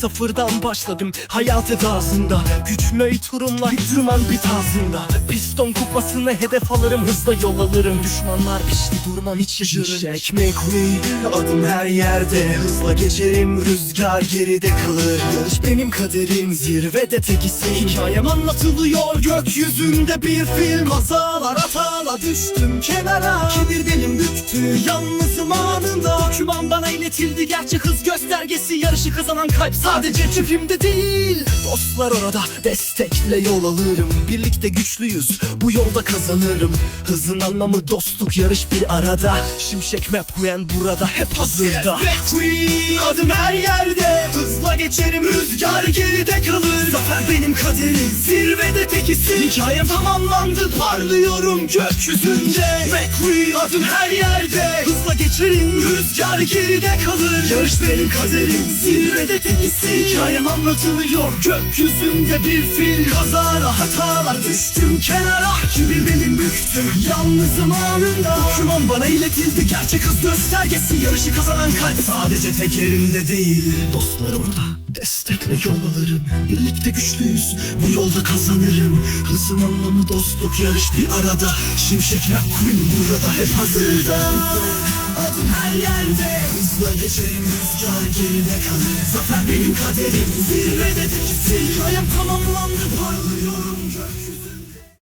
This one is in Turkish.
Sıfırdan başladım hayat edasında Güçle turumla tırman bir tarzında. Piston kupasını hedef alırım hızla yol alırım. Düşmanlar pişti durmam hiç şaşırır. Ekmek adım her yerde. Hızla geçerim rüzgar geride kalır. Yarış benim kaderim zirvede tek isim. Hikayem anlatılıyor gökyüzünde bir film. Hazalar hatalar düştüm kenara. Kibir benim büktü yalnızım anında Doküman bana iletildi gerçek hız göstergesi. Yarışı kazanan kalp sadece çipimde değil. Dostlar orada destekle yol alırım. Birlikte güçlüyüz bu yolda kazanırım. Hızın anlamı dostluk yarış bir arada. Şimşek McQueen burada hep hazırda. McQueen adım her yerde. Hızla geçerim rüzgar geride kalır. Zafer benim kaderim zirvede tek isim Hikayem tamamlandı parlıyorum gökyüzünde. McQueen adım her yerde. Hızla geçerim rüzgar geride kalır. Yarış benim kaderim. Zirvede isim Hikayem anlatılıyor. Gökyüzünde bir film Kazara hatalar düştüm kenara. Kibir benim büktüm. Yalnızım anında Doküman bana iletildi. Gerçek hız göstergesi. Yarışı kazanan kalp sadece tek elimde değil. Dostlar orada. Destekle yol alırım Birlikte güçlüyüz. Bu yolda kazanırım. Hızın anlamı dostluk yarış bir arada. Şimşek McQueen burada hep hazırda Her yerde Hızla geçerim rüzgar geride kalır. Zafer benim kaderim zirvede tek isim Hikayem tamamlandı gökyüzü